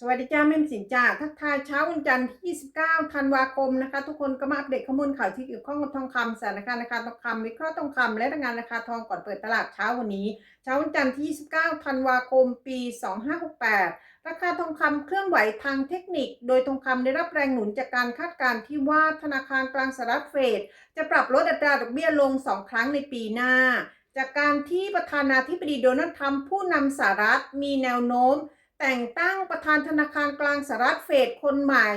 สวัสดีจ้าแม่มสินจ้าทักทายเช้าวันจันทร์ที่ 29 ธันวาคมนะคะ ทุกคนก็มาอัปเดตข้อมูลข่าวที่เกี่ยวข้องกับทองคำสถานการณ์ราคาทองคำวิเคราะห์ทองคำและรายงานราคาทองก่อนเปิดตลาดเช้าวันนี้ เช้าวันจันทร์ที่ 29 ธันวาคม ปี 2568 ราคาทองคำเคลื่อนไหวทางเทคนิค โดยทองคำได้รับแรงหนุนจากการคาดการณ์ที่ว่าธนาคารกลางสหรัฐเฟดจะปรับลดอัตราดอกเบี้ยลง 2 ครั้งในปีหน้า จากการที่ประธานาธิบดีโดนัลด์ทรัมป์ผู้นำสหรัฐมีแนวโน้ม แต่งตั้งประธานธนาคารกลางสหรัฐเฟดคนใหม่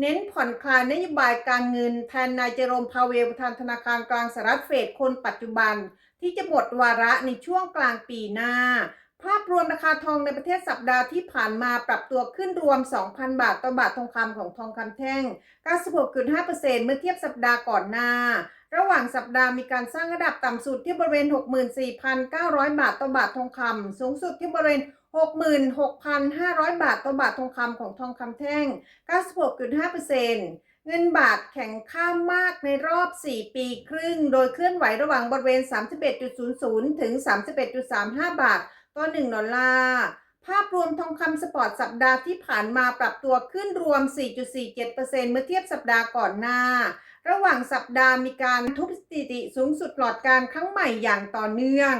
เน้นผ่อนคลายนโยบายการเงินแทนนายเจโรมพาเวลประธานธนาคารกลางสหรัฐเฟดคนปัจจุบัน ที่จะหมดวาระในช่วงกลางปีหน้า ภาพรวมราคาทองในประเทศสัปดาห์ที่ผ่านมาปรับตัวขึ้นรวม 2,000 บาทต่อบาททองคำของทองคำแท่ง 96.5%เมื่อเทียบสัปดาห์ก่อนหน้า ระหว่างสัปดาห์มีการสร้างระดับต่ำสุดที่บริเวณ 64,900 บาทต่อบาททองคำสูงสุดที่บริเวณ 66,500 บาทต่อบาททองคำของทองคำแท่ง 96.5%เงินบาทแข็งค่ามากในรอบ 4 ปีครึ่ง โดยเคลื่อนไหวระหว่างบริเวณ 31.00 ถึง 31.35 บาทต่อ1ดอลลาร์ภาพรวมทองคำสปอร์ตสัปดาห์ที่ผ่านมาปรับตัวขึ้นรวม 4.47%เมื่อเทียบสัปดาห์ก่อนหน้า ระหว่างสัปดาห์มีการทุบสถิติสูงสุดหลอดการครั้งใหม่อย่างต่อเนื่อง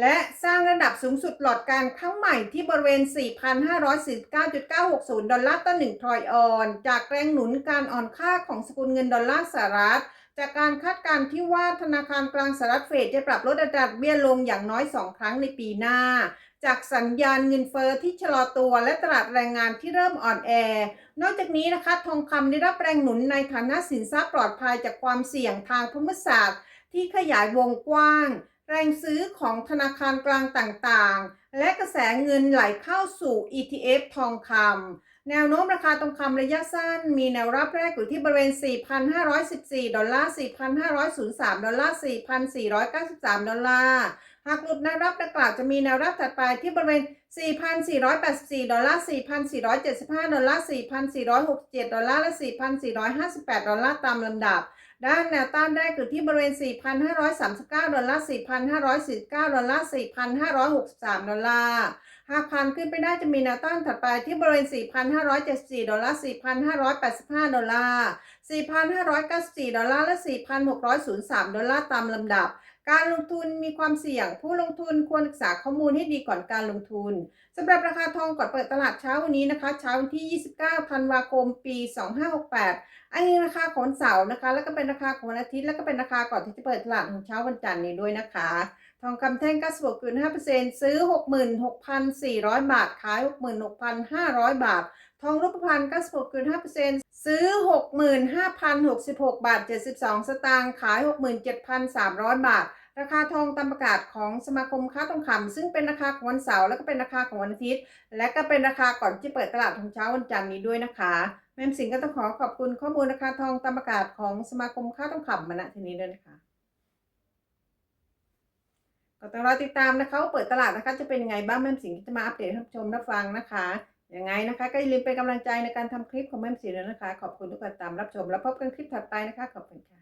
และสร้างระดับสูงสุดหลอดการครั้งใหม่ที่บริเวณ 4,549.960 ดอลลาร์ต่อ1ทรอยออน จากแรงหนุนการอ่อนค่าของสกุลเงินดอลลาร์สหรัฐ จากการคาดการณ์ที่ว่าธนาคารกลางสหรัฐเฟดจะปรับลดอัตราเบี้ยลงอย่างน้อย 2 ครั้งในปีหน้า จากสัญญาณเงินเฟอ้อที่ชะลอตัวและตลาดแรงงานที่เริ่มอ่อนแอ นอกจากนี้นะคะทองคำได้รับแรงหนุนในฐานะสินทรัพย์ปลอดภัยจากความเสี่ยงทางภูมิศาสตร์ ที่ขยายวงกว้าง แรงซื้อของธนาคารกลางต่างๆ และกระแสเงินไหลเข้าสู่ ETF ทองคำ แนวโน้มราคาทองคำระยะสั้น มีแนวรับแรกอยู่ที่บริเวณ 4,514 ดอลลาร์ 4,503 ดอลลาร์ 4,493 ดอลลาร์ หากหลุดแนวรับดังกล่าวจะมีแนวรับถัดไปที่บริเวณ 4,484 ดอลลาร์ 4,475 ดอลลาร์ 4,467 ดอลลาร์ และ 4,458 ดอลลาร์ตามลำดับ ด้านแนวต้านแรกอยู่ที่บริเวณ 4,539 ดอลลาร์ 4,549 ดอลลาร์ 4,563 ดอลลาร์ หากผ่านขึ้นไปได้จะมีแนวต้านถัดไปที่บริเวณ 4,574 ดอลลาร์ 4,585 ดอลลาร์ 4,594 ดอลลาร์ และ 4,603 ดอลลาร์ตามลำดับ การลงทุนมีความเสี่ยง ผู้ลงทุนควรศึกษาข้อมูลให้ดีก่อนการลงทุนสำหรับราคาทองก่อนเปิดตลาดเช้าวันนี้นะคะ เช้าวันที่ 29 ธันวาคม ปี 2568 อันนี้ราคาของวันเสาร์นะคะ แล้วก็เป็นราคาของวันอาทิตย์ แล้วก็เป็นราคาก่อนที่จะเปิดตลาดของเช้าวันจันทร์นี้ด้วยนะคะ ทองคำแท่ง96.5%ซื้อ 66,400 บาท ขาย 66,500 บาท ทองรูปพรรณ96.5%ซื้อ 65,066 บาท 72 สตางค์ขาย 67,300 บาท ราคาทองตามประกาศของสมาคมค้าทองคำซึ่งเป็นราคาของวันเสาร์แล้วก็เป็นราคาของวันอาทิตย์ และก็เป็นราคาก่อนที่เปิดตลาดของเช้าวันจันทร์นี้ด้วยนะคะแม่มสิงก็ต้องขอขอบคุณข้อมูลราคาทองตามประกาศของสมาคมค้าทองคำมาณที่นี้ด้วยนะคะ ก็ต้องรอติดตามนะคะว่าเปิดตลาดนะคะจะเป็นยังไงบ้างแม่มสิงห์จะมาอัปเดตให้ท่านชมรับฟังนะคะยังไงนะคะ ก็อย่าลืมเป็นกำลังใจในการทำคลิปของแม่มสิงห์ด้วยนะคะ ขอบคุณทุกการตามรับชม แล้วพบกันคลิปถัดไปนะคะขอบคุณค่ะ